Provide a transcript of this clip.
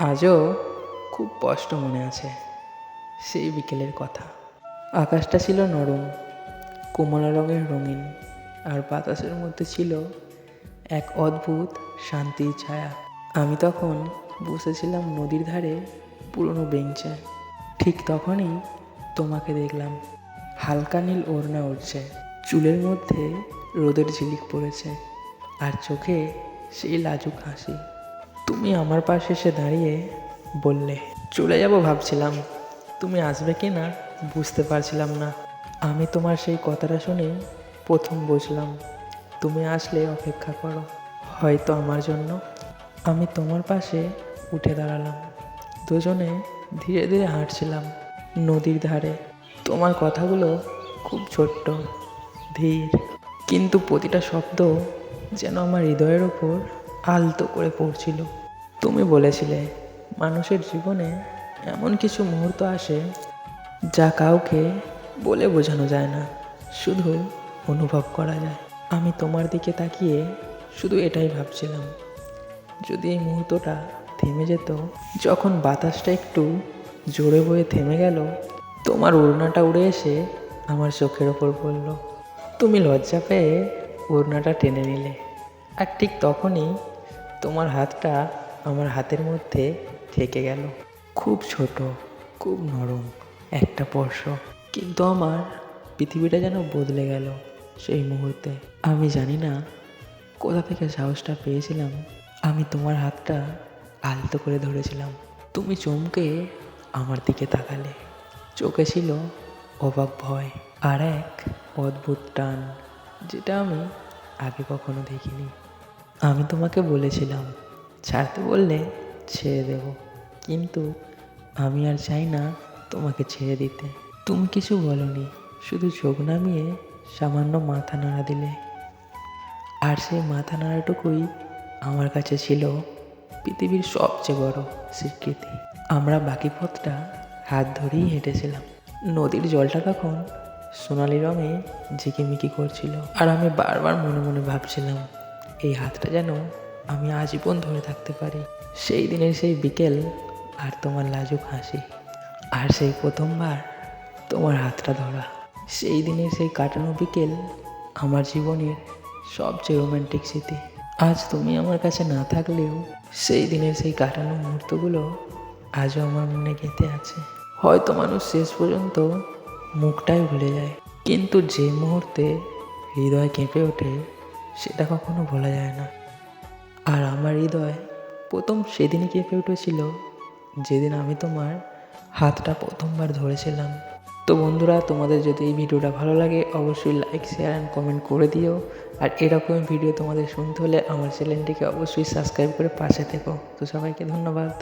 আজও খুব স্পষ্ট মনে আছে সেই বিকেলের কথা। আকাশটা ছিল নরম, কমলা রঙের রঙিন, আর বাতাসের মধ্যে ছিল এক অদ্ভুত শান্তির ছায়া। আমি তখন বসেছিলাম নদীর ধারে পুরনো বেঞ্চে। ঠিক তখনই তোমাকে দেখলাম। হালকা নীল ওড়না উঠছে চুলের মধ্যে রোদের ঝিলিক পড়েছে, আর চোখে সেই লাজুক হাসি। তুমি আমার পাশে এসে দাঁড়িয়ে বললে, চলে যাব ভাবছিলাম। তুমি আসবে কি না বুঝতে পারছিলাম না। আমি তোমার সেই কথাটা শুনে প্রথম বুঝলাম, তুমি আসলে অপেক্ষা করো। হয়তো আমার জন্য আমি তোমার পাশে উঠে দাঁড়ালাম। দুজনে ধীরে ধীরে হাঁটছিলাম নদীর ধারে। তোমার কথাগুলো খুব ছোট্ট, ধীর, কিন্তু প্রতিটা শব্দ যেন আমার হৃদয়ের ওপর আলতো করে পড়ছিল। তুমি বলেছিলে, মানুষের জীবনে এমন কিছু মুহূর্ত আসে যা কাউকে বলে বোঝানো যায় না, শুধু অনুভব করা যায়। আমি তোমার দিকে তাকিয়ে শুধু এটাই ভাবছিলাম। যদি এই মুহূর্তটা থেমে যেত, যখন বাতাসটা একটু জোরে বয়ে থেমে গেল, তোমার ওড়নাটা উড়ে এসে আমার চোখের ওপর পড়ল। তুমি লজ্জা পেয়ে ওড়নাটা টেনে নিলে। আর ঠিক তখনই তোমার হাতটা আমার হাতের মধ্যে থেকে গেল। খুব ছোট, খুব নরম একটা স্পর্শ কিন্তু আমার পৃথিবীটা যেন বদলে গেল সেই মুহূর্তে। আমি জানি না কোথা থেকে সাহসটা পেয়েছিলাম। আমি তোমার হাতটা আলতো করে ধরেছিলাম। তুমি চমকে আমার দিকে তাকালে। চোখে ছিল অবাক ভয় আর এক অদ্ভুত টান, যেটা আমি আগে কখনো দেখিনি। আমি তোমাকে বলেছিলাম, ছাড়তে বললে ছেড়ে দেব। কিন্তু আমি আর চাই না তোমাকে ছেড়ে দিতে। তুমি কিছু বলনি, শুধু চোখ নামিয়ে সামান্য মাথা নাড়া দিলে। আর সেই মাথা নাড়াটুকুই আমার কাছে ছিল পৃথিবীর সবচেয়ে বড় স্বীকৃতি। আমরা বাকি পথটা হাত ধরেই হেঁটেছিলাম। নদীর জলটা তখন সোনালি রঙে ঝিকিমিকি করছিল। আর আমি বারবার মনে মনে ভাবছিলাম এই হাতটা যেন আমি আজীবন ধরে থাকতে পারি। সেই দিনের সেই বিকেল আর তোমার লাজুক হাসি। আর সেই প্রথমবার তোমার হাতটা ধরা। সেই দিনের সেই কাটানো বিকেল আমার জীবনের সবচেয়ে রোমান্টিক স্মৃতি। আজ তুমি আমার কাছে না থাকলেও সেই দিনের সেই কাটানো মুহূর্তগুলো আজও আমার মনে গেঁথে আছে। হয়তো মানুষ শেষ পর্যন্ত মুখটাই ভুলে যায়। কিন্তু যে মুহূর্তে হৃদয় কেঁপে ওঠে সেটা কখনো ভোলা যায় না। আর আমার হৃদয় প্রথম সেদিনই কেঁপে উঠেছিল, যেদিন আমি তোমার হাতটা প্রথমবার ধরেছিলাম। তো বন্ধুরা, তোমাদের যদি এই ভিডিওটা ভালো লাগে, অবশ্যই লাইক শেয়ার অ্যান্ড কমেন্ট করে দিও। আর এরকম ভিডিও তোমাদের শুনতে হলে আমার চ্যানেলটিকে অবশ্যই সাবস্ক্রাইব করে পাশে থেকো। তো সবাইকে ধন্যবাদ।